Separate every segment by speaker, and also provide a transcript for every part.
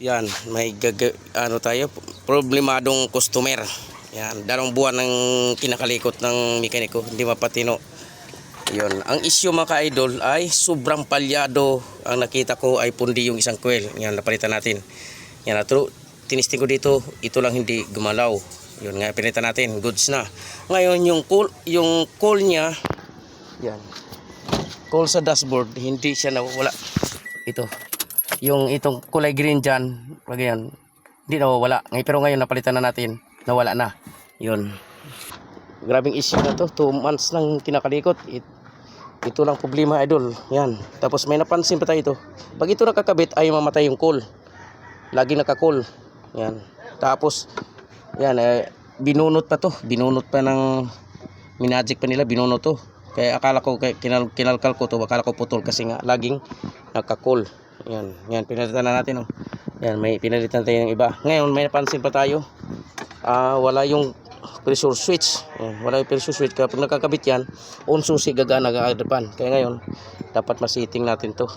Speaker 1: Yan, may gag ano tayo, problemadong customer. Yan, dalawang buwan ng kinakalikot ng mekaniko, hindi mapatino. Yun, ang issue mga ka-idol ay sobrang palyado. Ang nakita ko ay pundi yung isang coil. Yan, napalitan natin. Yan, atro, tinisting ko dito, ito lang hindi gumalaw. Yun nga, pinalitan natin, goods na. Ngayon, yung coil, yung coil niya, yan, coil sa dashboard, hindi siya nawawala. Ito, yung itong kulay green dyan, pag yan, hindi nawawala. Ngay, pero ngayon napalitan na natin, nawala na. Yun. Grabing issue na to, 2 months nang kinakalikot. It, ito lang problema idol. Yan. Tapos may napansin pa tayo ito. Pag ito nakakabit ay mamatay yung coal. Lagi nakakol. Yan. Tapos yan eh, binunot pa to. Binunot pa ng minagic pa nila, binunot to. Kaya akala ko kinalkal ko to, akala ko putol kasi nga laging nakakol. Yan, yan pinalitan na natin oh. Yan, may pinalitan tayo ng iba. Ngayon may napansin pa tayo. Ah, wala yung pressure switch. Yan, wala yung pressure switch. Kaya pag nakakabit yan, on susi gagana gagadapan. Kaya ngayon, dapat masiting natin to.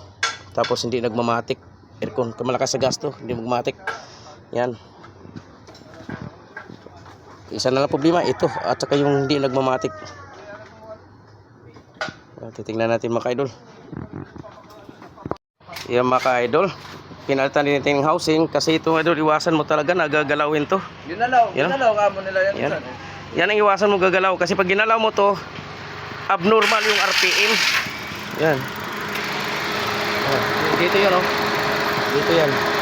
Speaker 1: Tapos hindi nagmamatik. Aircon, kamalakas sa gasto, hindi magmatik. Yan. Isa na lang problema, ito. At saka yung hindi nagmamatik. Titingnan natin mga ka-idol. Yan mga ka-idol. Pinalitan din natin yung housing kasi ito idol, iwasan mo talaga nagagalawin to.
Speaker 2: Ginalaw,
Speaker 1: Yan.
Speaker 2: ginalaw ka mo nila yan.
Speaker 1: Yan.
Speaker 2: Yan.
Speaker 1: Yan ang iwasan mo gagalaw kasi pag ginalaw mo to, abnormal yung RPM. Yan. Dito yan oh. Dito yan.